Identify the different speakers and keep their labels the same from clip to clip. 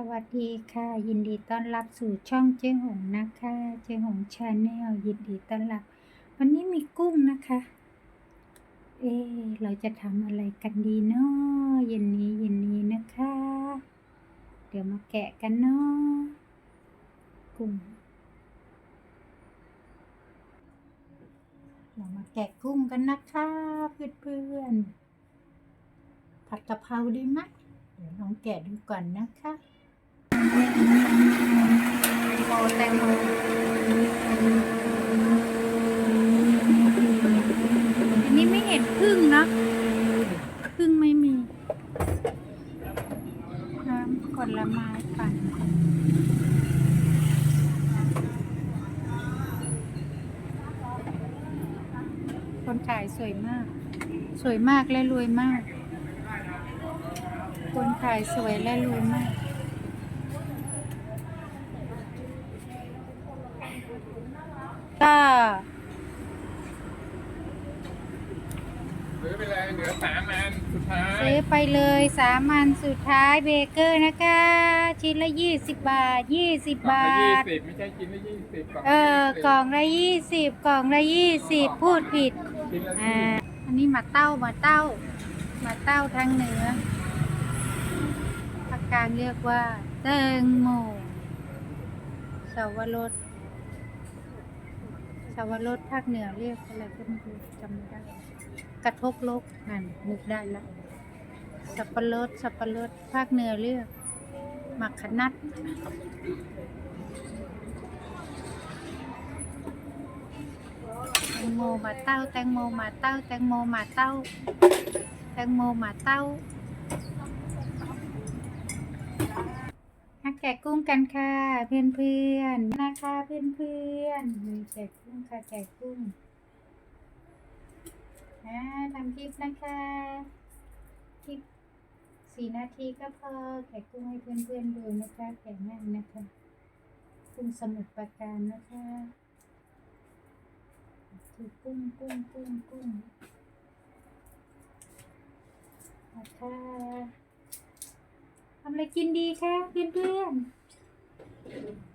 Speaker 1: สวัสดีค่ะ ยินดีต้อนรับสู่ช่องเจ๊หงนะคะ เจ๊หงชาแนลยินดีต้อนรับ วันนี้มีกุ้งนะคะ เอเราจะทำอะไรกันดีเนาะเย็นนี้เย็นนี้นะคะ เดี๋ยวมาแกะกันเนาะกุ้งเรามาแกะกุ้งกันนะคะเพื่อนๆผัดกะเพราดีไหมเดี๋ยวลองแกะดูก่อนนะคะ แตงโมอันนี้ไม่เห็นพึ่งนะพึ่งไม่มีน้ำผลไม้ปั่นคนขายสวยมาก สวยมากและรวยมาก คนขายสวยและรวยมาก ก็
Speaker 2: ซื้อไปเลยเหลือสามอันสุดท้าย
Speaker 1: ซื้อไปเลยสามอันสุดท้ายเบเกอร์นะคะ ชิ้นละยี่สิบบาทยี่สิบ
Speaker 2: กล่อง
Speaker 1: บา
Speaker 2: ละยี่
Speaker 1: ท
Speaker 2: สิบไม่ใช่กินละยี่สิบกล่อง
Speaker 1: เออกล่องละยี่สิบกล่องละยี่สิบพูดผิด
Speaker 2: กินละ
Speaker 1: อ่า
Speaker 2: ยี่
Speaker 1: อันนี้มาเต้ามาเต้ามาเต้าทางเหนือภาคกลางเรียกว่าแตงโมสาวรส สาวรสภาคเหนือเรียกอะไรก็ไม่รู้จำไม่ได้ กระทบลกนั่นนึกได้ละสับปะรดสับปะรดภาคเหนือเรียกหมักขนัดแตงโมหมาเต้าแตงโมหมาเต้า แตงโมมาเต้า แตงโมหมาเต้ามาแกะกุ้งกันค่ะเพื่อนเพื่อนๆนะคะเพื่อนเพื่อนๆมีแกะก ค่ะแกะกุ้งอ่าทำคลิปนะคะคลิปสี่นาทีก็พอแกะกุ้งให้เพื่อนเพื่อนๆดูนะคะแกะง่ายนะคะกุ้งสมุทรปราการนะคะคือกุ้งกุ้งกุ้งกุ้งนะคะทำอะไรกินดีคะเพื่อนๆ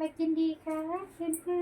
Speaker 1: มากินดีคะเพื่อนเพื่อน